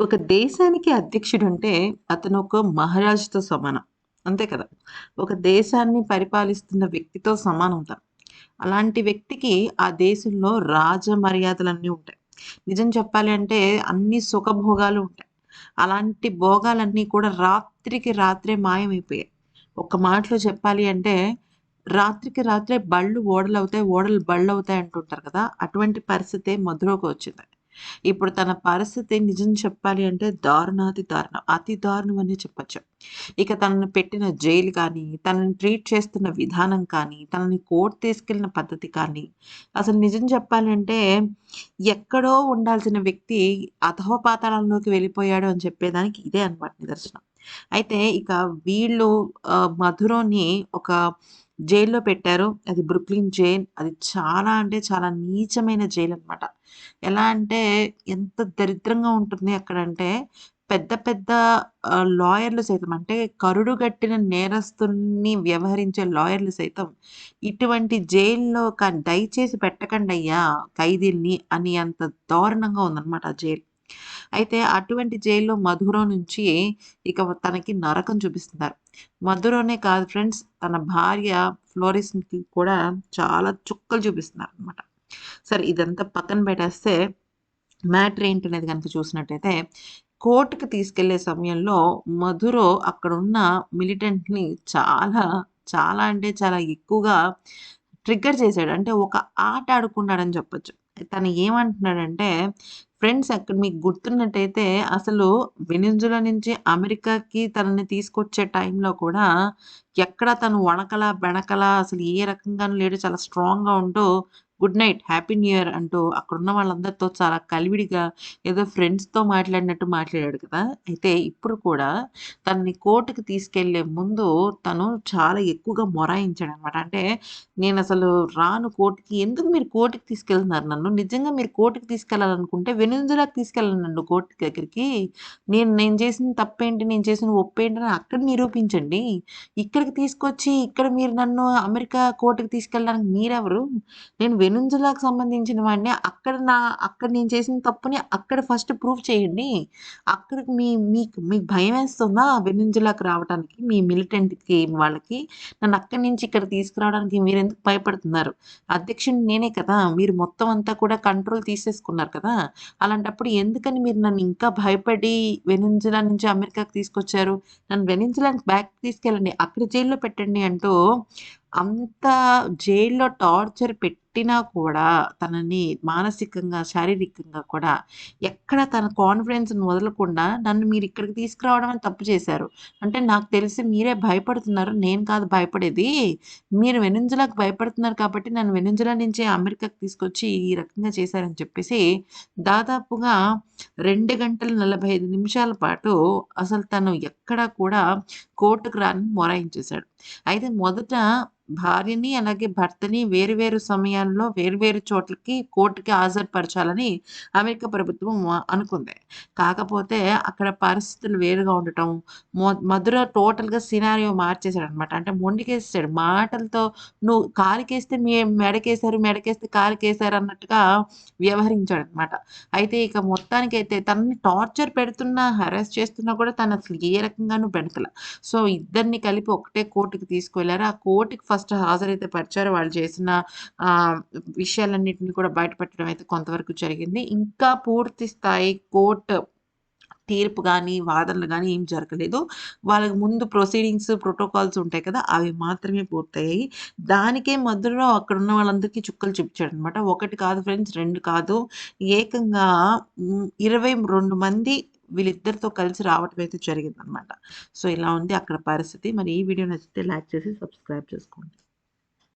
ఒక దేశానికి అధ్యక్షుడంటే అతను ఒక మహారాజుతో సమానం. అంతే కదా! ఒక దేశాన్ని పరిపాలిస్తున్న వ్యక్తితో సమానం తను. అలాంటి వ్యక్తికి ఆ దేశంలో రాజ మర్యాదలన్నీ ఉంటాయి. నిజం చెప్పాలి అంటే అన్ని సుఖభోగాలు ఉంటాయి. అలాంటి భోగాలన్నీ కూడా రాత్రికి రాత్రే మాయమైపోయాయి. ఒక మాటలో చెప్పాలి అంటే రాత్రికి రాత్రే బళ్ళు ఓడలవుతాయి, ఓడలు బళ్ళవుతాయి అంటుంటారు కదా! అటువంటి పరిస్థితే మధురకు వచ్చింది. ఇప్పుడు తన పరిస్థితి నిజం చెప్పాలి అంటే దారుణాతి దారుణం. అతి దారుణం అనే చెప్పొచ్చు. ఇక తనను పెట్టిన జైలు కానీ, తనని ట్రీట్ చేస్తున్న విధానం కానీ, తనని కోర్టు తీసుకెళ్ళిన పద్ధతి కానీ, అసలు నిజం చెప్పాలంటే ఎక్కడో ఉండాల్సిన వ్యక్తి అధోపాతాళంలోకి వెళ్ళిపోయాడు అని చెప్పేదానికి ఇదే అనమాట నిదర్శనం. అయితే ఇక వీళ్ళు మధురోని ఒక జైల్‌లో పెట్టారు. అది బ్రుక్లిన్ జైల్. అది చాలా అంటే చాలా నీచమైన జైలనమాట. ఎలా అంటే ఎంత దరిద్రంగా ఉంటుంది అక్కడంటే పెద్ద పెద్ద లాయర్‌లు సైతం అంటే కరుడు కట్టిన నేరస్తుల్ని వ్యవహరించే లాయర్‌లు సైతం ఇటువంటి జైల్‌లో దయచేసి దయచేసి పెట్టకండయ్యా ఖైదీల్ని అని అంత దారుణంగా ఉందన్నమాట ఆ జైలు అయితే అటువంటి జైల్‌లో మధుర నుంచి ఇక తనకి నరకం చూపిస్తున్నారు. మధురనే కాదు ఫ్రెండ్స్ తన భార్య ఫ్లోరిస్‌కి కూడా చాలా చుక్కలు చూపిస్తున్నారనమాట. సరే ఇదంతా పక్కన పెట్టేస్తే మ్యాటర్ ఏంటనేది కనుక చూసినట్టయితే కోర్టుకు తీసుకెళ్ళే సమయంలో మధురో అక్కడున్న మిలిటెంట్‌ని చాలా, చాలా అంటే చాలా ఎక్కువగా ట్రిగ్గర్ చేశాడు. అంటే ఒక ఆట ఆడుకున్నాడని చెప్పొచ్చు. తను ఏమంటున్నాడంటే ఫ్రెండ్స్ అక్కడ మీకు గుర్తున్నట్టయితే అసలు వెనిజులా నుంచి అమెరికాకి తనని తీసుకొచ్చే టైంలో కూడా ఎక్కడ తను వణకల బెణకల అసలు ఏ రకంగానూ లేడు. చాలా స్ట్రాంగ్‌గా ఉంటూ good night, happy new year అంటూ అక్కడున్న వాళ్ళందరితో చాలా కలివిడిగా ఏదో ఫ్రెండ్స్‌తో మాట్లాడినట్టు మాట్లాడాడు కదా! అయితే ఇప్పుడు కూడా తనని కోర్టుకి తీసుకెళ్ళే ముందు తను చాలా ఎక్కువగా మొరాయించాడనమాట. అంటే నేను అసలు రాను కోర్టుకి ఎందుకు మీరు కోర్టుకి తీసుకెళ్తున్నారు నన్ను? నిజంగా మీరు కోర్టుకి తీసుకెళ్ళాలనుకుంటే వెనుజులాకి తీసుకెళ్ళండి నన్ను కోర్టు దగ్గరికి. నేను నేను చేసిన తప్పేంటి? నేను చేసిన ఒప్పేంటని అక్కడ నిరూపించండి. ఇక్కడికి తీసుకొచ్చి ఇక్కడ మీరు నన్ను అమెరికా కోర్టుకి తీసుకెళ్ళడానికి మీరెవరు? నేను వెనిజులాకి సంబంధించిన వాడిని. అక్కడ నా అక్కడ నేను చేసిన తప్పుని అక్కడ ఫస్ట్ ప్రూవ్ చేయండి. అక్కడికి మీ మీకు మీకు భయమేస్తుందా వెనిజులాకి రావటానికి? మీ మిలిటెంట్‌కి వాళ్ళకి నన్ను అక్కడి నుంచి ఇక్కడ తీసుకురావడానికి మీరెందుకు భయపడుతున్నారు? అధ్యక్షుడిని నేనే కదా! మీరు మొత్తం అంతా కూడా కంట్రోల్ తీసేసుకున్నారు కదా! అలాంటప్పుడు ఎందుకని మీరు నన్ను ఇంకా భయపడి వెనిజులా నుంచి అమెరికాకి తీసుకొచ్చారు? నన్ను వెనిజులాకి బ్యాక్ తీసుకెళ్ళండి. అక్కడ జైల్‌లో పెట్టండి అంటూ అంత జైల్‌లో టార్చర్ పెట్టి పెట్టినా కూడా తనని మానసికంగా, శారీరకంగా కూడా ఎక్కడ తన కాన్ఫిడెన్స్‌ని వదలకుండా నన్ను మీరు ఇక్కడికి తీసుకురావడమే తప్పు చేశారు. అంటే నాకు తెలిసి మీరే భయపడుతున్నారు. నేను కాదు భయపడేది. మీరు వెనుంజలాకు భయపడుతున్నారు కాబట్టి నన్ను వెనిజులా నుంచి అమెరికాకి తీసుకొచ్చి ఈ రకంగా చేశారని చెప్పేసి దాదాపుగా రెండు గంటల 45 నిమిషాల పాటు అసలు తను ఎక్కడా కూడా కోర్టుకు రాని మొరాయించేశాడు. అయితే మొదట భార్యని, అలాగే భర్తని వేరు వేరు సమయాల్లో వేరు వేరు చోట్లకి కోర్టుకి హాజరుపరచాలని అమెరికా ప్రభుత్వం అనుకుంది. కాకపోతే అక్కడ పరిస్థితులు వేరుగా ఉండటం, మొ మధుర టోటల్‌గా సినారియో మార్చేసాడనమాట. అంటే మొండికేసేసాడు. మాటలతో నువ్వు కాలికేస్తే మీ మెడకేశారు, మెడకేస్తే కాలికేశారు అన్నట్టుగా వ్యవహరించాడనమాట. అయితే ఇక మొత్తానికైతే తనని టార్చర్ పెడుతున్నా, హరాస్ చేస్తున్నా కూడా తను అసలు ఏ రకంగానూ పెడతల సో ఇద్దరిని కలిపి ఒకటే కోర్టుకి తీసుకువెళ్ళారు ఆ కోర్టుకి ఫస్ట్ హాజరైతే పరిచారు. వాళ్ళు చేసిన విషయాలన్నిటిని కూడా బయటపెట్టడం అయితే కొంతవరకు జరిగింది. ఇంకా పూర్తి స్థాయి కోర్టు తీర్పు కానీ వాదనలు కానీ ఏం జరగలేదు. వాళ్ళకి ముందు ప్రొసీడింగ్స్, ప్రోటోకాల్స్ ఉంటాయి కదా! అవి మాత్రమే పూర్తయ్యాయి. దానికే మధ్యలో అక్కడున్న వాళ్ళందరికీ చుక్కలు చూపించాడనమాట. ఒకటి కాదు ఫ్రెండ్స్, రెండు కాదు. ఏకంగా ఇరవై రెండు మంది వీళ్ళిద్దరితో కలిసి రావటం అయితే జరిగిందనమాట. సో ఇలా ఉంది అక్కడ పరిస్థితి. మరి ఈ వీడియో నచ్చితే లైక్ చేసి సబ్స్క్రైబ్ చేసుకోండి.